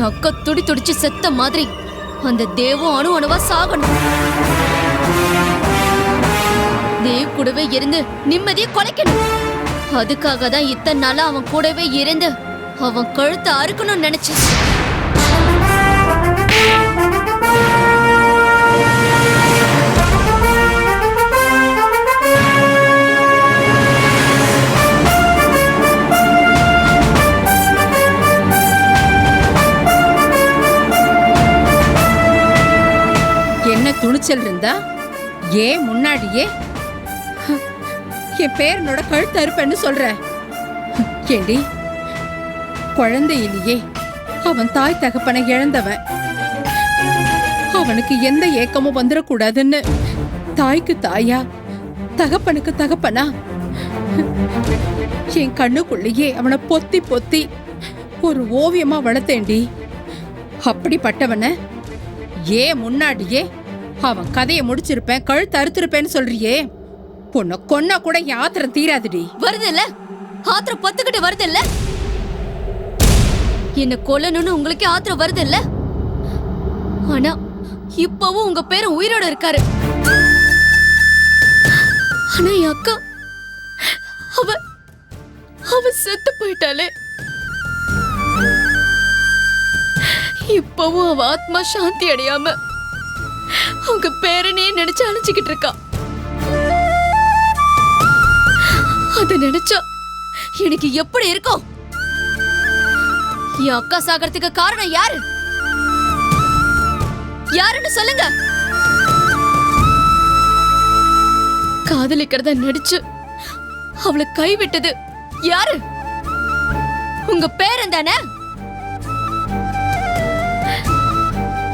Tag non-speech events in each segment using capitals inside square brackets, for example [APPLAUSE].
என் அக்கா துடி துடிச்சு செத்த மாதிரி. அந்த தேவும் அணு அணுவா சாகணும். தேவ் கூடவே இருந்து நிம்மதியை கொலைக்கணும். அதுக்காக தான் இத்தனை நாளா அவன் கூடவே இருந்து அவன் கழுத்தை அறுக்கணும்னு நினைச்சேன். என்ன இருந்தா ஏன் முன்னாடியே? என் பேரனோட கழுத்து அறுப்பேன்னு சொல்ற. ஹம், ஏண்டி? குழந்தையிலேயே அவன் தாய் தகப்பனை இழந்தவன். அவனுக்கு எந்த ஏக்கமும் வந்துடக்கூடாதுன்னு தாய்க்கு தாயா தகப்பனுக்கு தகப்பனா? என் கண்ணுக்குள்ளேயே அவனை பொத்தி பொத்தி ஒரு ஓவியமா வளர்த்தேன்டி. அப்படிப்பட்டவனை ஏன் முன்னாடியே அவன் கதையை முடிச்சிருப்பேன் கழுத்து அறுத்திருப்பேன்னு சொல்றியே. பொண்ணை கொன்னா கூட என் ஆத்திரம் தீராதுடி. வருது இல்ல ஆத்திரம் பத்துக்கிட்டு வருது இல்ல என்ன கொல்லணும்னு உங்களுக்கே ஆத்திரம் வருது இல்ல ஆனா இப்பவும் உங்க பேரன் உயிரோட இருக்காரு. ஆனா என் அக்கா அவ அவ செத்து போயிட்டாளே இப்பவும் அவ ஆத்மா சாந்தி அடையாம உங்க பேரனையே நினைச்சு அழைச்சுக்கிட்டு இருக்கா. அத நினைச்சா எனக்கு எப்படி இருக்கும்? என் அக்கா சாகறதுக்கு காரணம் யாரு? யாருன்னு சொல்லுங்க. காதலிக்கிறத நடிச்சு அவளை கைவிட்டது யாரு? உங்க பேரன் தானே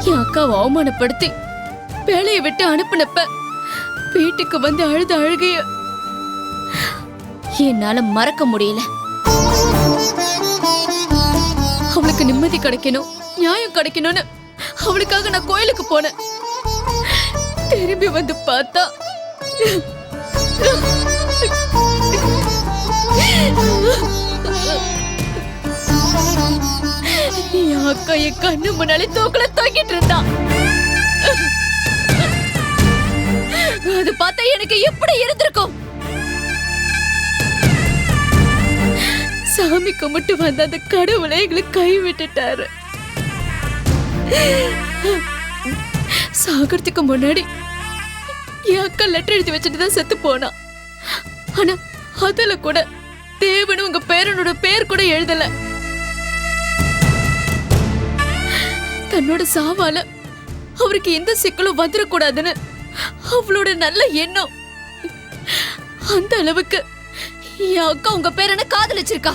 என் அக்காவை அவமானப்படுத்தி வேலையை விட்டு அனுப்புனப்ப வீட்டுக்கு வந்து அழுத அழுகைய என்னால மறக்க முடியல. அவளுக்கு நிம்மதி கிடைக்கணும் நியாயம் கிடைக்கணும்னு அவளுக்காக நான் கோயிலுக்கு போனேன். திரும்பி வந்து பார்த்தா என் அக்கா என் கண்ணு முன்னாலே தூக்கல தூக்கிட்டு இருந்தான். அது பார்த்தா எனக்கு எப்படி இருந்திருக்கும். சாமி கும்பிட்டு வந்த அந்த கடவுளை எங்களை கை விட்டுட்டாரு சாகறதுக்கு முன்னாடி என் அக்கா லெட்டர் எழுதி வச்சுட்டு தான் செத்து போனா. ஆனா அதுல கூட தேவனு உங்க பேரனோட பேர் கூட எழுதல. தன்னோட சாவால அவருக்கு எந்த சிக்கலும் வந்துடக்கூடாதுன்னு அவளோட நல்ல எண்ணம். அந்த அளவுக்கு என் அக்கா உங்க பேரனை காதலிச்சிருக்கா?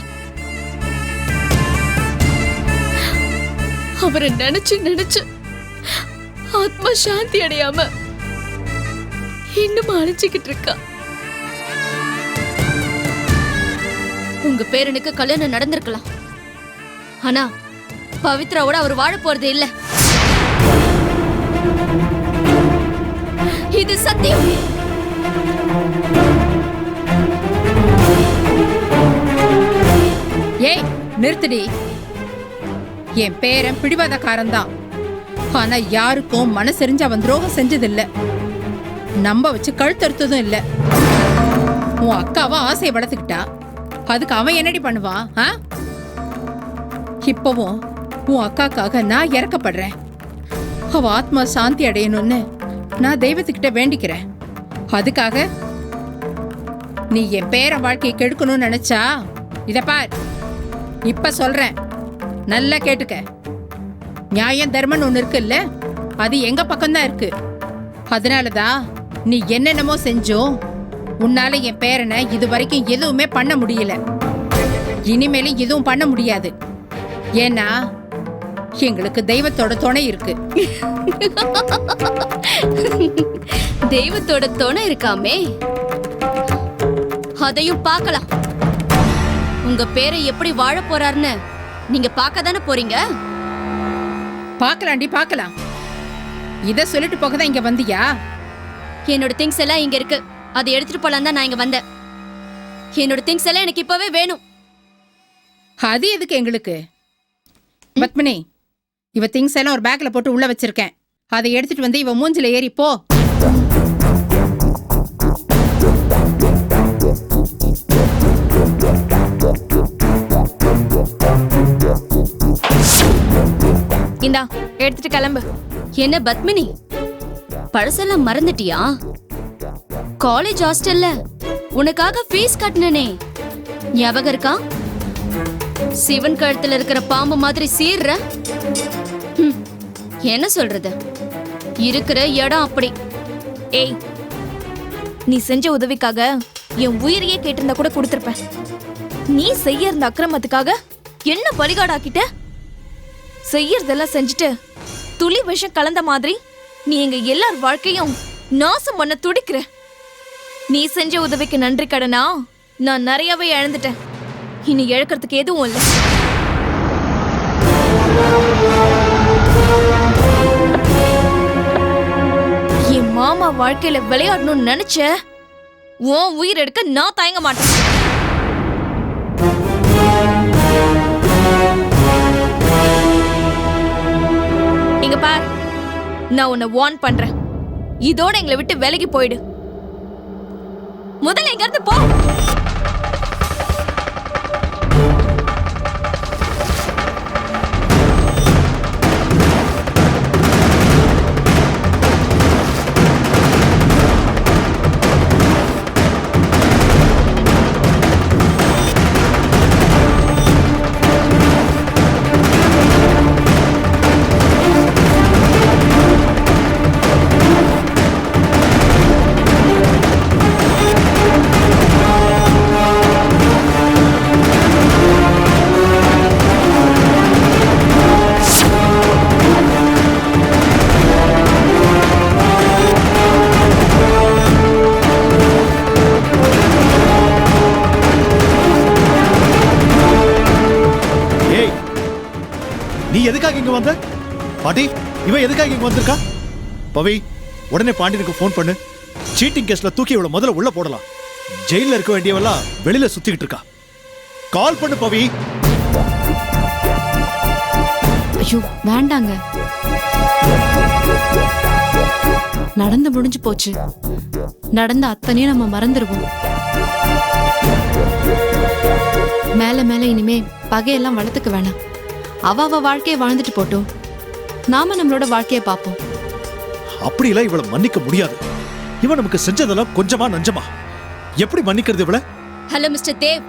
அவரை நினைச்சு நினைச்சு ஆத்மா சாந்தி அடையாம இன்னும் அழைச்சிக்கிட்டு இருக்கா. உங்க பேரனுக்கு கல்யாணம் நடந்திருக்கலாம். ஆனா பவித்ராவோட அவர் வாழ போறது இல்ல. இது சத்தியம். ஏய் நிறுத்துடி. என் பேரன் பிடிவாதக்காரன் தான் ஆனா யாருக்கும் மனசெரிஞ்சு அவன் துரோகம் செஞ்சதில்ல. நம்ப வச்சு கழுத்தறுத்ததும் இல்ல. உன் அக்காவா ஆசையை வளர்த்துக்கிட்டா. அதுக்கு அவன் என்னடி பண்ணுவான் ஆ? இப்பவும் உன் அக்காக்காக நான் இறக்கப்படுறேன். அவ ஆத்மா சாந்தி அடையணும்னு நான் தெய்வத்துக்கிட்ட வேண்டிக்கிறேன். அதுக்காக நீ என் பேர வாழ்க்கையை கெடுக்கணும்னு நினைச்சா இத பார். இப்ப சொல்றேன். நல்லா கேட்டுக்க. நியாயம் தர்மன் ஒன்று இருக்குல்ல? அது எங்க பக்கம்தான் இருக்கு. அதனாலதான் நீ என்னென்னமோ செஞ்சோம் உன்னால என் பேரனை இது வரைக்கும் எதுவுமே பண்ண முடியல. இனிமேலும் எதுவும் பண்ண முடியாது. ஏன்னா எங்களுக்கு தெய்வத்தோட துணை இருக்கு. தெய்வத்தோட துணை இருக்காமே. அதையும் பார்க்கலாம். உங்க பேரை எப்படி வாழ போறாருன்னு நீங்க பார்க்க தானே போறீங்க? பார்க்கலாண்டி பார்க்கலாம். இத சொல்லிட்டு போக தான் இங்க வந்தியா? என்னோட திங்ஸ் எல்லாம் இங்க இருக்கு. அதை எடுத்துட்டு போலாம் தான் நான் இங்க வந்தேன். என்னோட திங்ஸ் எல்லாம் எனக்கு இப்பவே வேணும். அது எதுக்கு எங்களுக்கு? பத்மினி இவ திங்ஸ் எல்லாம் ஒரு பேக்ல போட்டு உள்ள வச்சிருக்கேன். அதை எடுத்துட்டு வந்து இவ மூஞ்சில ஏறி போ. இந்தா எடுத்துட்டு கிளம்பு. என்ன பத்மினி? பழசெல்லாம் மறந்துட்டியா? காலேஜ் ஹாஸ்டல்ல உனக்காக ஃபீஸ் கட்டினனே ஞாபகம் இருக்கா? சிவன் கழுத்துல இருக்கிற பாம்பு மாதிரி சீர்ற? என்ன சொல்றது? இருக்கிற இடம் அப்படி. ஏய் நீ செஞ்ச உதவிக்காக என் உயிரையே கேட்டிருந்தா கூட கொடுத்துருப்பேன் நீ செய்ய இருந்த அக்கிரமத்துக்காக என்ன பலிகாடாக்கிட்ட செய்யறதெல்லாம் செஞ்சுட்டு துளி விஷம் கலந்த மாதிரி நீ எங்க எல்லார் வாழ்க்கையும் நாசம் பண்ண துடிக்கிற. நீ செஞ்ச உதவிக்கு நன்றி கடனா? நான் நிறையவே இழந்துட்டேன். இனி இழக்கிறதுக்கு எதுவும் இல்லை. என் மாமா வாழ்க்கையில விளையாடணும்னு நினைச்ச உன் உயிர் எடுக்க நான் தயங்க மாட்டேன். இங்க பார் நான் உன்னை வார்ன் பண்றேன். இதோட எங்களை விட்டு விலகி போயிடு. முதல்ல இங்க இருந்து போ. பாட்டி இவன் எதுக்காக இங்க வந்திருக்கா? பவி உடனே பாண்டியனுக்கு ஃபோன் பண்ணு. சீட்டிங் கேஸ்ல தூக்கி இவள முதல்ல உள்ள போடலாம். ஜெயில இருக்க வேண்டியவெல்லாம் வெளியில சுத்திக்கிட்டு இருக்கா. கால் பண்ணு பவி. ஐயோ வேண்டாங்க. நடந்து முடிஞ்சு போச்சு. நடந்த அத்தனையும் நம்ம மறந்துடுவோம் மேல மேல இனிமே பகையெல்லாம் வளர்த்துக்க வேணாம். அவ அவ வாழ்க்கையை வாழ்ந்துட்டு போட்டோம். நாம நம்மளோட வாழ்க்கையை பார்ப்போம் அப்படியெல்லாம் இவளை மன்னிக்க முடியாது. இவன் நமக்கு செஞ்சதெல்லாம் கொஞ்சமா நஞ்சமா. எப்படி மன்னிக்கிறது இவள? ஹலோ மிஸ்டர் தேவ்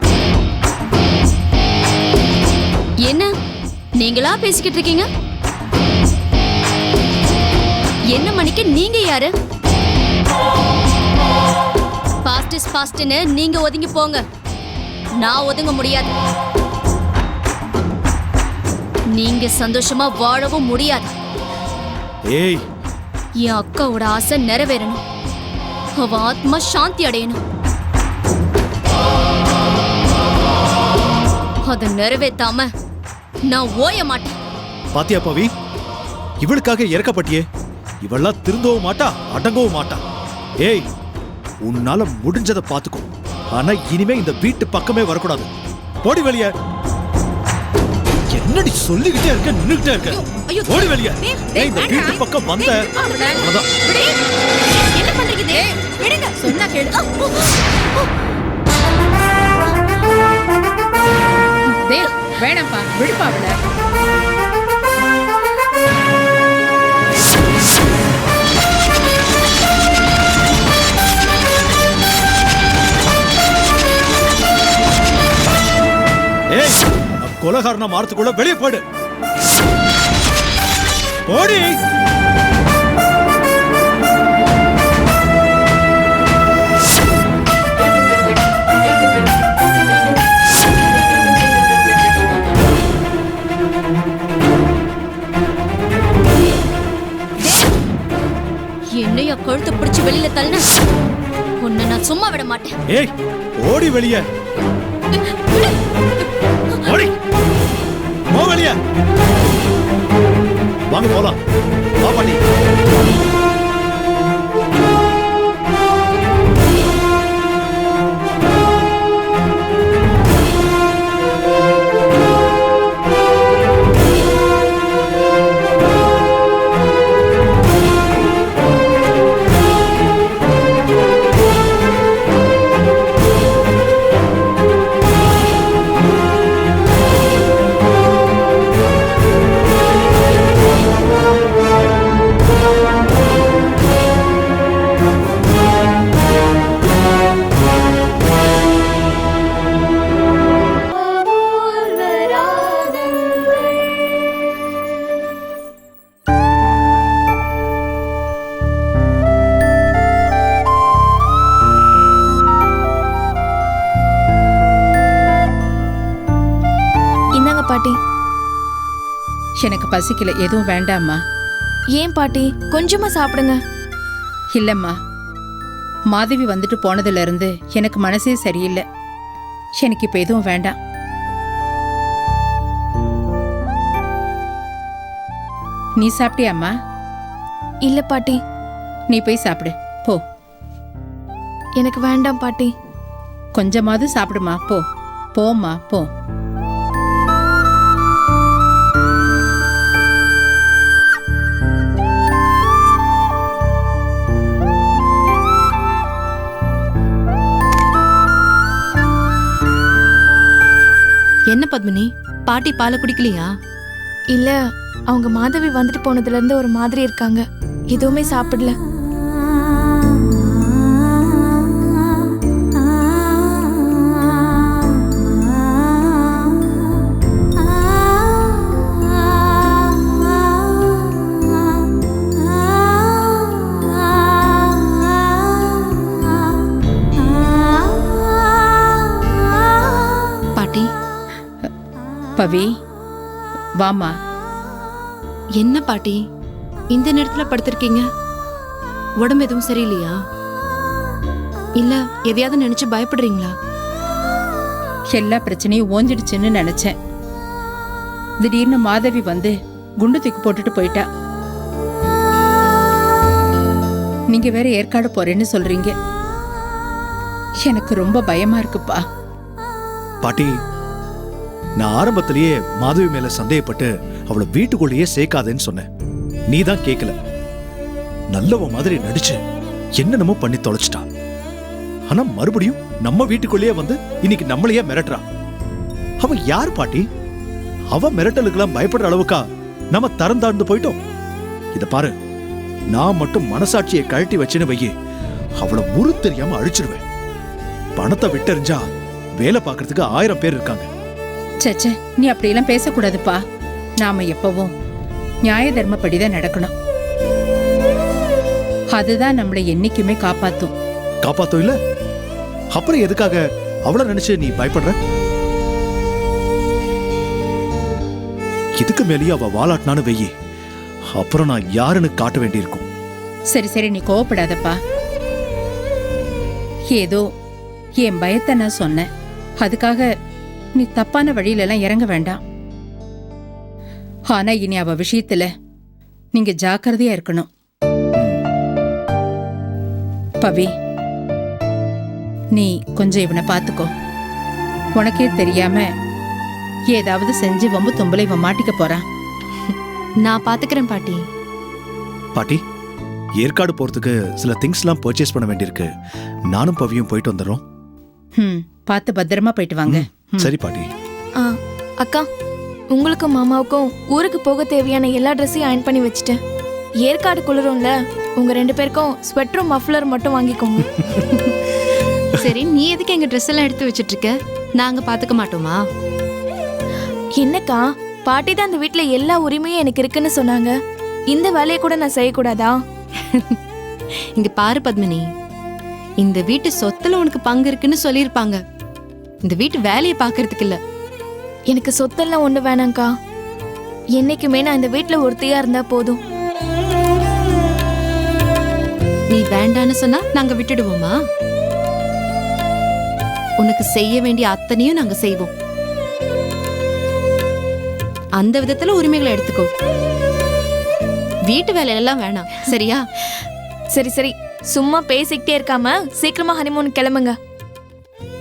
என்ன? நீங்களா பேசிக்கிட்டு இருக்கீங்க? என்ன மணிக்கு நீங்க யாரு? பாஸ்ட் இஸ் பாஸ்ட்னு நீங்க ஒதுங்கி போங்க. நான் ஒதுங்க முடியாது. நீங்க சந்தோஷமா வாழவும் முடியாது. ஏய். என் அக்காவோட ஆசை நிறைவேறணும். அவ ஆத்மா சாந்தி அடையணும். அதை நிறைவேத்தாம நான் ஓய மாட்டேன். பாத்தியா பவி? இவளுக்காக இறக்கப்பட்டியே. இவளெல்லாம் திருந்தவும் மாட்டா அடங்கவும் மாட்டா. ஏய் உன்னால முடிஞ்சதை பாத்துக்கோ. ஆனா இனிமே இந்த வீட்டு பக்கமே வரக்கூடாது. போடி வெளிய. என்னடி சொல்லிக்கிட்டே இருக்க? நின்னுகிட்டே இருக்க. ஓடி வெளிய. ஏய் இந்த வீட்டு பக்கம் வந்த அவ்வளவுதான். என்ன பண்றீங்க விடுங்க. சொன்னா கேளு. டேய் வேணாம்ப்பா. விடுப்பா அவள. கொலகாரனா மாறத்துக்குள்ள வெளிய போடு போடி. என்னைய கழுத்து பிடிச்சு வெளியில தள்ளின? உன்னை நான் சும்மா விட மாட்டேன். ஏய் ஓடி வெளிய. [LAUGHS] ஓடி. வெளிய வாங்க போலாம். வா பாட்டி. பசிக்கல எதுவும் வேண்டாம்மா. ஏன் பாட்டி? கொஞ்சமா சாப்பிடுங்க. இல்லம்மா. மாதவி வந்துட்டு போனதுல இருந்து எனக்கு மனசே சரியில்லை. எனக்கு இப்ப எதுவும் வேண்டாம். நீ சாப்பிட்டியாம்மா? இல்ல பாட்டி. நீ போய் சாப்பிடு. போ. எனக்கு வேண்டாம் பாட்டி. கொஞ்சமாவது சாப்பிடுமா? போ. போம்மா போ. என்ன பத்மினி? பாட்டி பாலை குடிக்கலையா? இல்ல அவங்க மாதவி வந்துட்டு போனதுல இருந்து ஒரு மாதிரி இருக்காங்க. எதுவுமே சாப்பிடல. பவி வாம்மா. என்ன பாட்டி? இந்த நேரத்துல படுத்திருக்கீங்க? உடம்பு எதுவும் சரியில்லையா? இல்ல எதையாவது நினைச்சு பயப்படுறீங்களா? எல்லா பிரச்சனையும் ஓஞ்சிடுச்சுன்னு நினைச்சேன். திடீர்னு மாதவி வந்து குண்டு தூக்கி போட்டுட்டு போயிட்டா. நீங்க வேற ஏற்காடு போறேன்னு சொல்றீங்க. எனக்கு ரொம்ப பயமா இருக்குப்பா. பாட்டி நான் ஆரம்பத்திலேயே மாதவி மேல சந்தேகப்பட்டு அவளை வீட்டுக்குள்ளேயே சேர்க்காதேன்னு சொன்னேன். நீ தான் கேட்கல நல்லவ மாதிரி நடிச்சு என்னென்னமோ பண்ணி தொலைச்சிட்டா. ஆனா மறுபடியும் நம்ம வீட்டுக்குள்ளேயே வந்து இன்னைக்கு நம்மளையே மிரட்டுறா. அவ யார் பாட்டி? அவ மிரட்டலுக்கெல்லாம் பயப்படுற அளவுக்கா நம்ம தரம் தாழ்ந்து போயிட்டோம். இத பாரு நான் மட்டும் மனசாட்சியை கழட்டி வச்சுன்னு வையே அவளை முறு தெரியாம அழிச்சிருவேன். பணத்தை விட்டெறிஞ்சா வேலை பார்க்கறதுக்கு ஆயிரம் பேர் இருக்காங்க. சச்சே நீ அப்படியெல்லாம் பேசக்கூடாதுப்பா. நாம எப்பவும் நியாய தர்மப்படிதான் நடக்கணும். அதுதான் நம்மளை என்னைக்குமே காப்பாத்தும். காப்பாத்தோ இல்ல? அப்புறம் எதுக்காக அவள நினைச்சு நீ பயப்படுற? இதுக்கு மேலேயே அவ வாலாட்டினான்னு வெயி. அப்புறம் நான் யாருன்னு காட்ட வேண்டியிருக்கும். சரி சரி நீ கோவப்படாதப்பா. ஏதோ என் பயத்தை நான் சொன்னேன். அதுக்காக நீ தப்பான வழியில எல்லாம் இறங்க வேண்டாம். ஆனா இனி அவ விஷயத்துல நீங்க ஜாக்கிரதையா இருக்கணும். பவி நீ கொஞ்சம் இவனை பாத்துக்கோ. உனக்கே தெரியாம ஏதாவது செஞ்சு வம்பு தும்பலை இவன் மாட்டிக்க போறான் நான் பாத்துக்கிறேன் பாட்டி. பாட்டி ஏற்காடு போறதுக்கு சில திங்ஸ்லாம் பர்ச்சேஸ் பண்ண வேண்டியிருக்கு. நானும் பவியும் போயிட்டு வந்துடுறோம். ம் பார்த்து பத்திரமா போயிட்டு வாங்க. சரி பாட்டி. ஆ அக்கா உங்களுக்கும் மாமாவுக்கும் ஊருக்கு போக தேவையான எல்லா ட்ரெஸ்ஸையும் அயன் பண்ணி வச்சுட்டேன். ஏற்காடு குளிரும்ல உங்க ரெண்டு பேருக்கும் ஸ்வெட்டரும் மஃப்ளர் மட்டும் வாங்கிக்கோங்க. [LAUGHS] சரி நீ எதுக்கு எங்க ட்ரெஸ் எல்லாம் எடுத்து வச்சிட்டு இருக்க நாங்க பாத்துக்க மாட்டோமா? என்னக்கா பாட்டி தான் அந்த வீட்ல எல்லா உரிமையும் எனக்கு இருக்குன்னு சொன்னாங்க. இந்த வேலையை கூட நான் செய்யக்கூடாதா? [LAUGHS] இங்க பாரு பத்மினி. இந்த வீட்டு சொத்துல உனக்கு பங்கு இருக்குன்னு சொல்லியிருப்பாங்க. இந்த வீட்டு வேலையை பார்க்கறதுக்கு இல்ல. எனக்கு சொத்தெல்லாம் ஒண்ணு வேணாங்க்கா என்னைக்குமே நான் இந்த வீட்டில் ஒருத்தையா இருந்தா போதும். நீ வேண்டான்னு சொன்னா நாங்க விட்டுடுவோமா? உனக்கு செய்ய வேண்டிய அத்தனையும் நாங்க செய்வோம். அந்த விதத்துல உரிமைகளை எடுத்துக்கோ. வீட்டு வேலையெல்லாம் வேணாம். சரியா? சரி சரி. சும்மா பேசிக்கிட்டே இருக்காம சீக்கிரமா ஹனிமூன் கிளம்புங்க.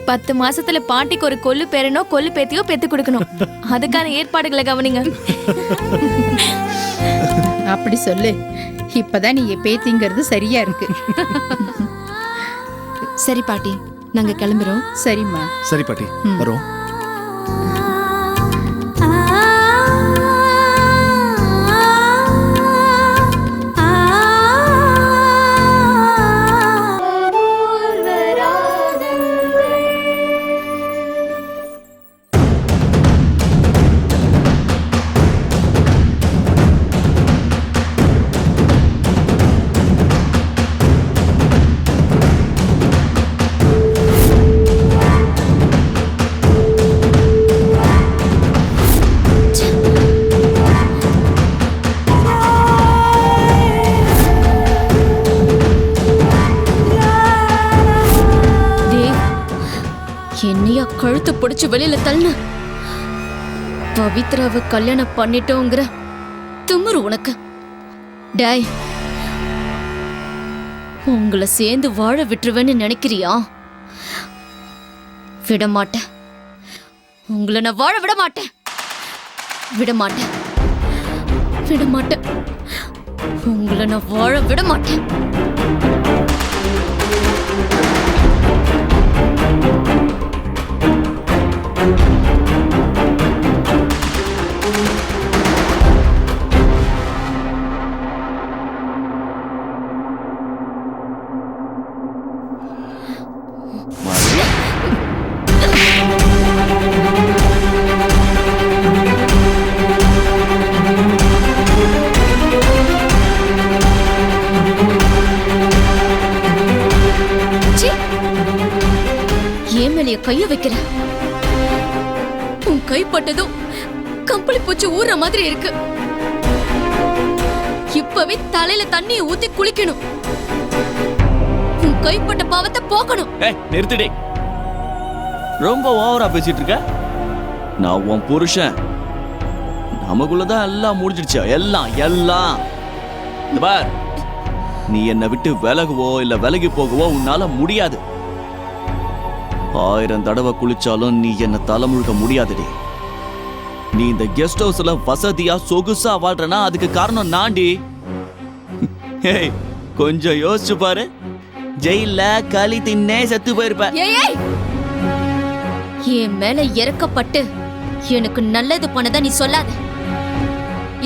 பத்து மாசத்துல பாட்டிக்கு ஒரு கொல்லு பேரனோ கொல்லு பேத்தியோ பெத்து கொடுக்கணும். அதுக்கான ஏற்பாடுகளை கவனிங்க. அப்படி சொல்லு. இப்பதான் நீ பேத்திங்கிறது சரியா இருக்கு. சரி பாட்டி. நாங்க கிளம்புறோம். சரிம்மா. சரி பாட்டி. வரோம் வெளியில தள்ளு பவித்ராவை கல்யாணம் பண்ணிட்டோங்கிற திமுரு உனக்கு. டேய் உங்களை சேர்ந்து வாழ விட்டுருவேன்னு நினைக்கிறியா? விட மாட்டேன் உங்களை நான் வாழ விட மாட்டேன் விட மாட்டேன் விட மாட்டேன் உங்களை நான் வாழ விட மாட்டேன் கைய வைக்கிற உன் கைப்பட்டதும் கம்பளி பூச்சி ஊற மாதிரி இருக்கு. இப்பவே தலையில தண்ணியை ஊத்தி குளிக்கணும். உன் கைப்பட்ட பாவத்தை போக்கணும். ஏய் நிறுத்துடி. ரொம்ப ஓவரா பேசிட்டு இருக்க? நான் உன் புருஷன். நமக்குள்ளதான் எல்லாம் முடிஞ்சிடுச்சு. எல்லாம் எல்லாம். இந்த பார். நீ என்னை விட்டு விலகுவோ இல்ல விலகி போகவோ உன்னால முடியாது. ஆயிரம் தடவை குளிச்சாலும் நீ என்ன தலைமுழுக்க முடியாதுடி. நீ இந்த கெஸ்ட் ஹவுஸ்ல வசதியா சொகுசா வாழ்றனா அதுக்கு காரணம் நாண்டி ஏய் கொஞ்சம் யோசிச்சு பாரு. ஜெயில களி தின்னே செத்து போயிருப்ப. ஏய் என் மேல இறக்கப்பட்டு எனக்கு நல்லது பண்ணத நீ சொல்லாத.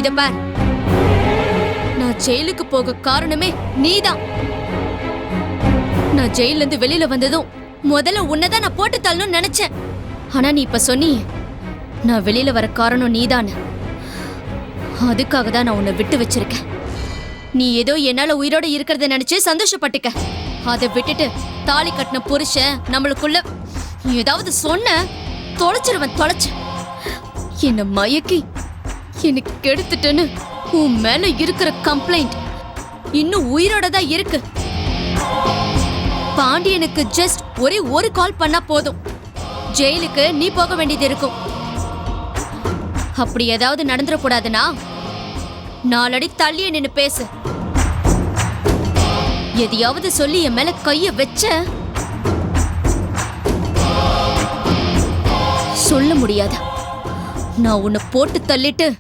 இத பார். நான் ஜெயிலுக்கு போக காரணமே நீதான். நான் ஜெயில இருந்து வெளியில வந்ததும் முதல்ல உன்னதான் நான் போட்டு தள்ளணும்னு நினைச்சேன். ஆனா நீ இப்ப சொன்னியே நான் வெளியில வர காரணம் நீதான் அதுக்காக தான் நான் உன்னை விட்டு வச்சிருக்கேன். நீ ஏதோ என்னால உயிரோட இருக்கிறத நினைச்சு சந்தோஷப்பட்டுக்க. அதை விட்டுட்டு தாலி கட்டின புருஷன் நம்மளுக்குள்ள ஏதாவது சொன்ன தொலைச்சிருவன் தொலைச்சு. என்ன மயக்கி எனக்கு கெடுத்துட்டேன்னு உன் மேல இருக்கிற கம்ப்ளைண்ட் இன்னும் உயிரோட தான் இருக்கு. பாண்டியனுக்கு ஜஸ்ட் ஒரே ஒரு கால் பண்ணா போதும். ஜெயிலுக்கு நீ போக வேண்டியது இருக்கும். அப்படி ஏதாவது நடந்துடக்கூடாதுன்னா நாலடி தள்ளியே நின்னு பேசு. எதையாவது சொல்லி என் மேல கைய வச்ச. சொல்ல முடியாது? நான் உன்னை போட்டு தள்ளிட்டு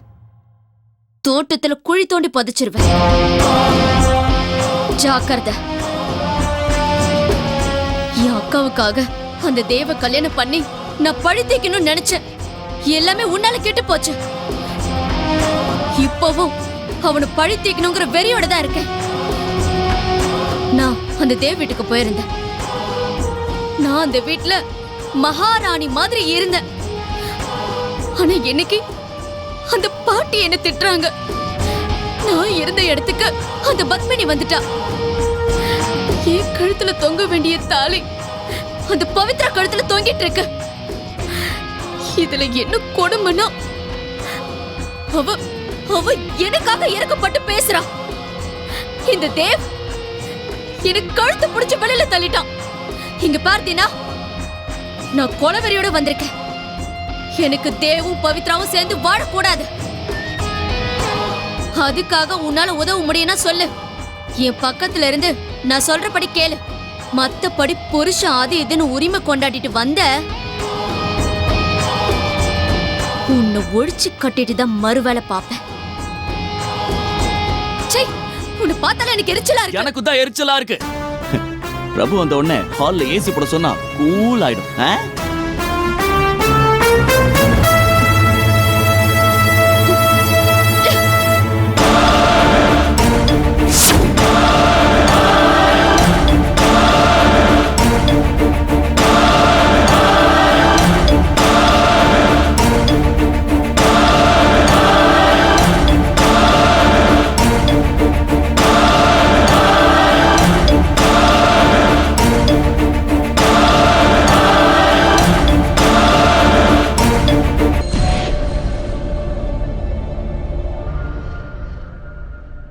தோட்டத்துல குழி தோண்டி பதிச்சிருவேன். ஜாக்கிரதை. அக்காவுக்காக அந்த தேவ கல்யாணம் பண்ணி நான் பழி தீக்கணும்னு நினைச்சேன். எல்லாமே உன்னால கெட்டு போச்சு. இப்பவும் அவனை பழி தீக்கணுங்கிற வெறியோட தான் இருக்கேன். நான் அந்த தேவ் வீட்டுக்கு போயிருந்தேன். நான் அந்த வீட்டுல மகாராணி மாதிரி இருந்தேன். ஆனா இன்னைக்கு அந்த பாட்டி என்ன திட்டுறாங்க. நான் இருந்த இடத்துக்கு அந்த பத்மினி வந்துட்டா. என் கழுத்துல தொங்க வேண்டிய தாலி அந்த பவித்ரா கழுத்துல தொங்கிட்டு இருக்கு. இதுல என்ன கொடுமைன்னா? அவ அவ எனக்காக இறக்கப்பட்டு பேசுறா. இந்த தேவ் எனக்கு கழுத்து பிடிச்சு வெளியில தள்ளிட்டான். இங்க பார்த்தீனா நான் கொலவெறியோட வந்திருக்கேன். எனக்கு தேவும் பவித்ராவும் சேர்ந்து வாழக்கூடாது. அதுக்காக உன்னால உதவ முடியும்னா சொல்லு. என் பக்கத்துல இருந்து நான் சொல்றபடி கேளு. மத்தபடி புருஷன் அது இதுன்னு உரிமை கொண்டாடிட்டு வந்த உன்னை ஒழிச்சு கட்டிட்டு தான் மறுவேளை பாப்பேன் சை உன்னை பார்த்தாலே எனக்கு எரிச்சலா இருக்கு. எனக்கு தான் எரிச்சலா இருக்கு. [LAUGHS] பிரபு வந்த உடனே ஹால்ல ஏசி போட சொன்னா கூல் ஆயிடும்?